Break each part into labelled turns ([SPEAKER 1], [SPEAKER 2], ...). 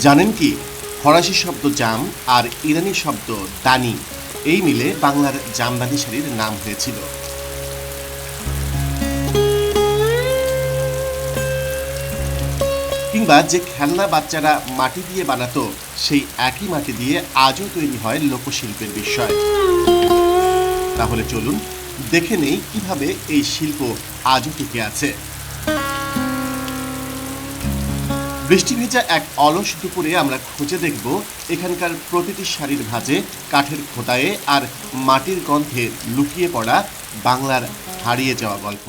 [SPEAKER 1] জানেন কি? ফরাসি শব্দ জাম আর ইরানি শব্দ দানি। এই মিলে বাংলার জামদানি শাড়ির নাম হয়েছিল। কিংবা যে খেলনা বাচ্চারা মাটি দিয়ে বানাতো, সেই একই মাটি দিয়ে আজও তৈরি হয় লোকশিল্পের বিষয়। তাহলে চলুন দেখে নেই কীভাবে এই শিল্প আজও টিকে আছে। বৃষ্টি ভেজা এক অলস দুপুরে আমরা খুঁজে দেখব এখানকার প্রতিটি শাড়ির ভাঁজে, কাঠের খোঁটায়ে আর মাটির গন্ধে লুকিয়ে পড়া বাংলার হারিয়ে যাওয়া গল্প।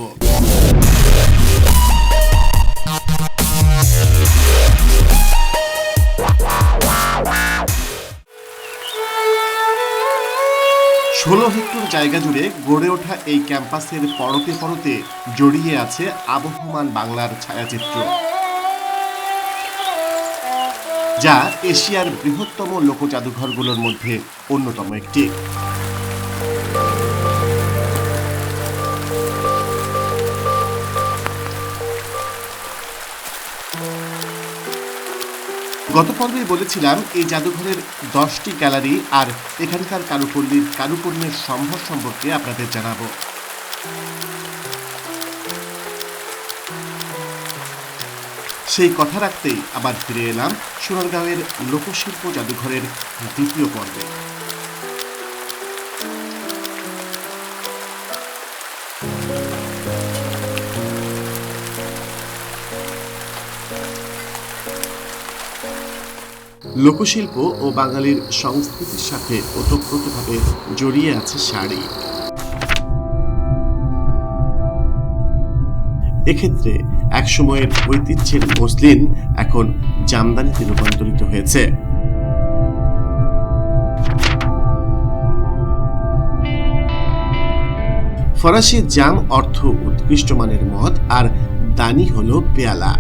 [SPEAKER 1] ষোলো হেক্টর জায়গা জুড়ে গড়ে ওঠা এই ক্যাম্পাসের পরতে পরতে জড়িয়ে আছে আবহমান বাংলার ছায়াচিত্র। যা এশিয়ার বৃহত্তম লোক জাদুঘরগুলোর মধ্যে অন্যতম একটি। গত পর্বে বলেছিলাম, এই জাদুঘরের দশটি গ্যালারি আর এখানকার কারুপল্লীর কারুপণ্যের সম্ভব সম্পর্কে আপনাদের জানাব। সেই কথা রাখতেই আবার ফিরে এলাম সোনারগাঁওয়ের লোকশিল্প জাদুঘরের দ্বিতীয় পর্বে। লোকশিল্প ও বাঙালির সংস্কৃতির সাথে ওতপ্রোতভাবে জড়িয়ে আছে শাড়ি। এক্ষেত্রে একসময়ের ঐতিহ্যের মসলিন এখন জামদানিতে রূপান্তরিত হয়েছে। ফরাসি জাম অর্থ উৎকৃষ্ট মানের মদ আর দানি হলো পেয়ালা।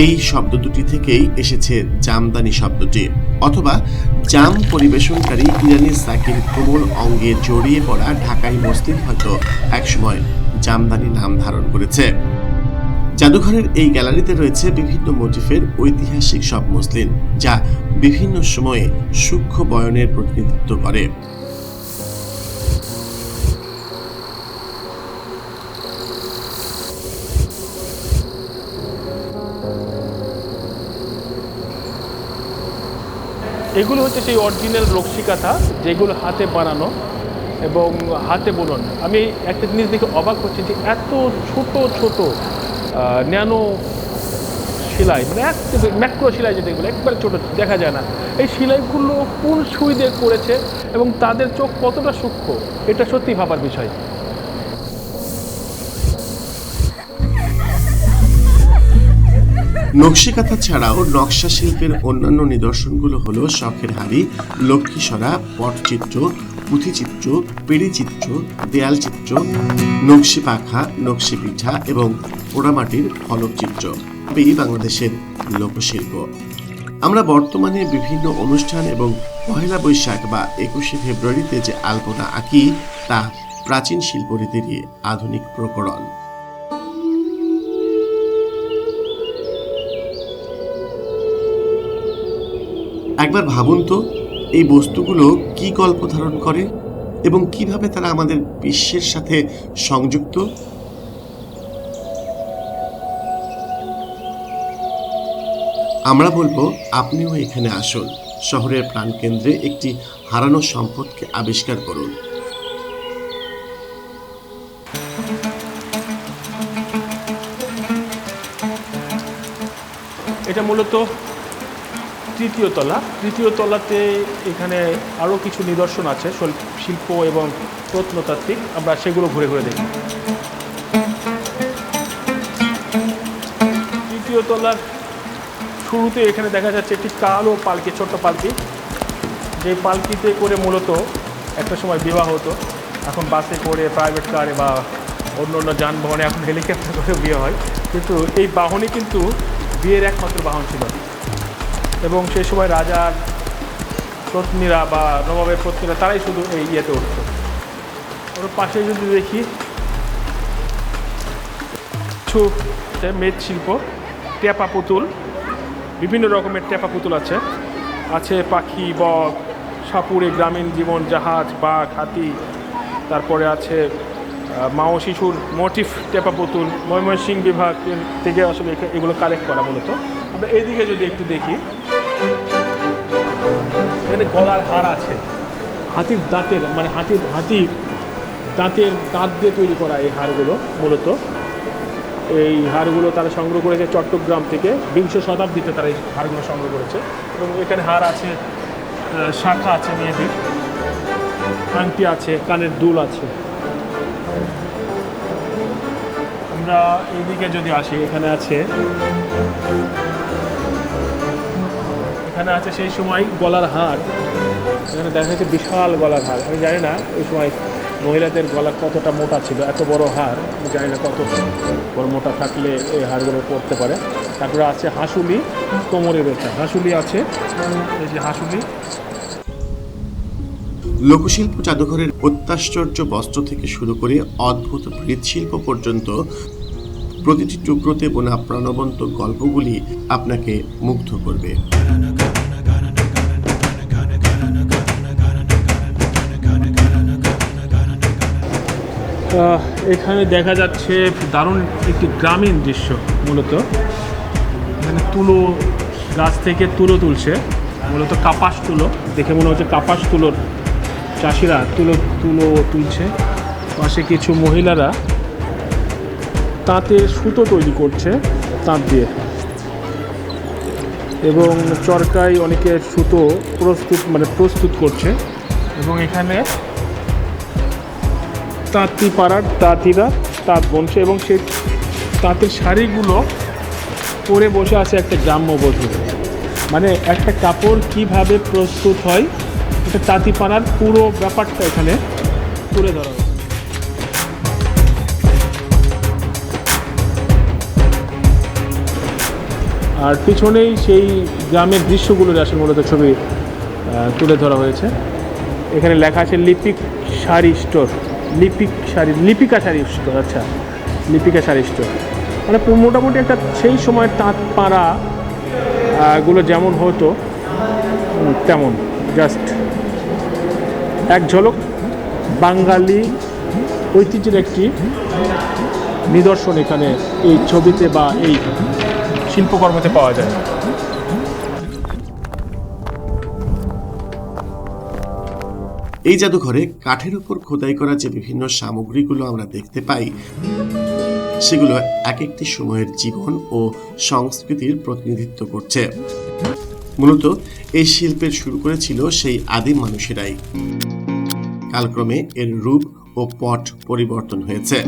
[SPEAKER 1] এই শব্দ দুটি থেকেই এসেছে জামদানি শব্দটি, অথবা জাম পরিবেশনকারী ইরানি সাকির কোমল অঙ্গে জড়িয়ে পড়া ঢাকাই মসলিন হয়তো একসময় জামদানি নাম ধারণ করেছে। জাদুঘরের এই গ্যালারিতে রয়েছে বিভিন্ন মোটিফের ঐতিহাসিক সব মসলিন, যা বিভিন্ন সময়ে সূক্ষ্ম বয়নের প্রতিনিধিত্ব করে।
[SPEAKER 2] এগুলো হচ্ছে সেই অরিজিনাল রক্সিকাথা যেগুলো হাতে বানানো এবং হাতে বুনন। আমি একটা জিনিস দেখে অবাক হচ্ছি যে এত ছোট ছোট ন্যানো সেলাই মানে ম্যাক্রো সেলাই যেটা এগুলো একবারে ছোটো, দেখা যায় না। এই সেলাইগুলো কোন সুই দিয়ে করেছে এবং তাদের চোখ কতটা সূক্ষ্ম, এটা সত্যি ভাবার বিষয়।
[SPEAKER 1] নকশিকাথা ছাড়াও নকশা শিল্পের অন্যান্য নিদর্শনগুলো হলো শখের হাড়ি লক্ষ্মীসরা পটচিত্র পুঁথিচিত্র পেড়িচিত্র দেয়াল চিত্র, নকশি পাখা, নকশি পিঠা এবং পোড়ামাটির ফলকচিত্র এই বাংলাদেশের লোকশিল্প। আমরা বর্তমানে বিভিন্ন অনুষ্ঠান এবং পহেলা বৈশাখ বা একুশে ফেব্রুয়ারিতে যে আলপনা আঁকি, তা প্রাচীন শিল্পরীতিরই আধুনিক প্রকরণ। একবার ভাবুন তো এই বস্তুগুলো কি গল্প ধারণ করে এবং কীভাবে তারা আমাদের বিশ্বের সাথে সংযুক্ত? আমরা বলব, আপনিও এখানে আসুন, শহরের প্রাণকেন্দ্রে একটি হারানো সম্পদকে আবিষ্কার করুন।
[SPEAKER 2] এটা মূলত তৃতীয় তলা। তৃতীয় তলাতে এখানে আরও কিছু নিদর্শন আছে শিল্প এবং প্রত্নতাত্ত্বিক। আমরা সেগুলো ঘুরে ঘুরে দেখি তৃতীয় তলার শুরুতে এখানে দেখা যাচ্ছে একটি কালো পালকি, ছোট্ট পালকি। যে পালকিতে করে মূলত একটা সময় বিবাহ হতো। এখন বাসে করে প্রাইভেট কারে বা অন্য অন্য যানবাহনে এখন হেলিকপ্টার করে বিয়ে হয়। কিন্তু এই বাহনই কিন্তু বিয়ের একমাত্র বাহন ছিল। এবং সেই সময় রাজার পত্নীরা বা নবাবের পত্নীরা তারাই শুধু এই ইয়েতে উঠত। ওর পাশে যদি দেখি কিছু মৃৎশিল্প টেপা পুতুল, বিভিন্ন রকমের টেপা পুতুল আছে। আছে পাখি, বক সাপুরে গ্রামীণ জীবন, জাহাজ, বাঘ, হাতি, তারপরে আছে মা ও শিশুর মোটিভ টেপা পুতুল, ময়মনসিংহ বিভাগ থেকে আসলে এগুলো কালেক্ট করা মূলত। আমরা এইদিকে যদি একটু দেখি এখানে গলার হার আছে। হাতির দাঁতের মানে হাতির হাতির দাঁতের দাঁত দিয়ে তৈরি করা এই হারগুলো মূলত। এই হারগুলো তারা সংগ্রহ করেছে চট্টগ্রাম থেকে, বিংশ শতাব্দীতে তারা এই হারগুলো সংগ্রহ করেছে। এবং এখানে হার আছে শাখা আছে মেয়েদের। আংটি আছে, কানের দুল আছে। আমরা এইদিকে যদি আসি, এখানে আছে এখানে আছে সেই সময় গলার হার। এখানে দেখা যাচ্ছে বিশাল গলার হার। আমি জানি না ওই সময় মহিলাদের গলা কতটা মোটা ছিল, এত বড় হার, আমি জানি না কত বড় মোটা থাকলে এই হারগুলো পড়তে পারে। তারপরে আছে হাঁসুলি কোমরে বেচা হাঁসুলি আছে, এই যে হাঁসুলি।
[SPEAKER 1] লোকশিল্প জাদুঘরের অত্যাশ্চর্য বস্ত্র থেকে শুরু করে অদ্ভুত মৃৎশিল্প পর্যন্ত প্রতিটি টুকরোতে বোনা প্রাণবন্ত গল্পগুলি আপনাকে মুগ্ধ করবে।
[SPEAKER 2] এখানে দেখা যাচ্ছে দারুণ একটি গ্রামীণ দৃশ্য, মূলত। এখানে তুলো গাছ থেকে তুলো তুলছে, মূলত কাপাস তুলো। দেখে মনে হচ্ছে কাপাস তুলোর চাষিরা তুলো তুলো তুলছে। পাশে কিছু মহিলারা তাঁতে সুতো তৈরি করছে, তাঁত দিয়ে। এবং চরকায় অনেকে সুতো প্রস্তুত মানে প্রস্তুত করছে। এবং এখানে তাঁতি পাড়ার তাঁতিরা, তাঁত বুনছে এবং সেই তাঁতের শাড়িগুলো পরে বসে আছে একটা গ্রাম্যবধূ মানে একটা কাপড় কীভাবে প্রস্তুত হয়, এটা তাঁতি পাড়ার পুরো ব্যাপারটা এখানে তুলে ধরা হয়েছে। আর পিছনেই সেই গ্রামের দৃশ্যগুলোর আসলে মূলত ছবি তুলে ধরা হয়েছে। এখানে লেখা আছে লিপিক শাড়ি স্টোর। লিপিক শাড়ি, লিপিকা শাড়ি স্টোর আচ্ছা লিপিকা শাড়ি স্টোর মানে মোটামুটি একটা সেই সময় তাঁত পাড়া গুলো যেমন হতো তেমন জাস্ট এক ঝলক বাঙালি ঐতিহ্যের একটি নিদর্শন এখানে এই ছবিতে বা এই শিল্পকর্মতে পাওয়া যায়।
[SPEAKER 1] এই জাদুঘরে কাঠের উপর খোদাই করা যে বিভিন্ন সামগ্রীগুলো আমরা দেখতে পাই, সেগুলো এক একটি সময়ের জীবন ও সংস্কৃতির প্রতিনিধিত্ব করছে। মূলত এই শিল্পের শুরু করেছিল সেই আদিম মানুষেরাই। কালক্রমে এর রূপ ও পট পরিবর্তন হয়েছে।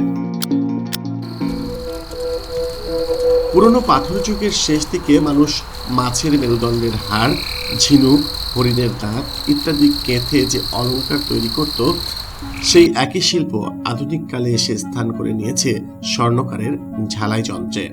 [SPEAKER 1] পুরনো পাথর যুগের শেষ দিকে মানুষ মাছের মেরুদণ্ডের হাড়, ঝিনুক, হরিণের দাঁত ইত্যাদি কেঁথে যে অলঙ্কার তৈরি করত, সেই একই শিল্প আধুনিককালে এসে স্থান করে নিয়েছে স্বর্ণকারের ঝালাই যন্ত্রে।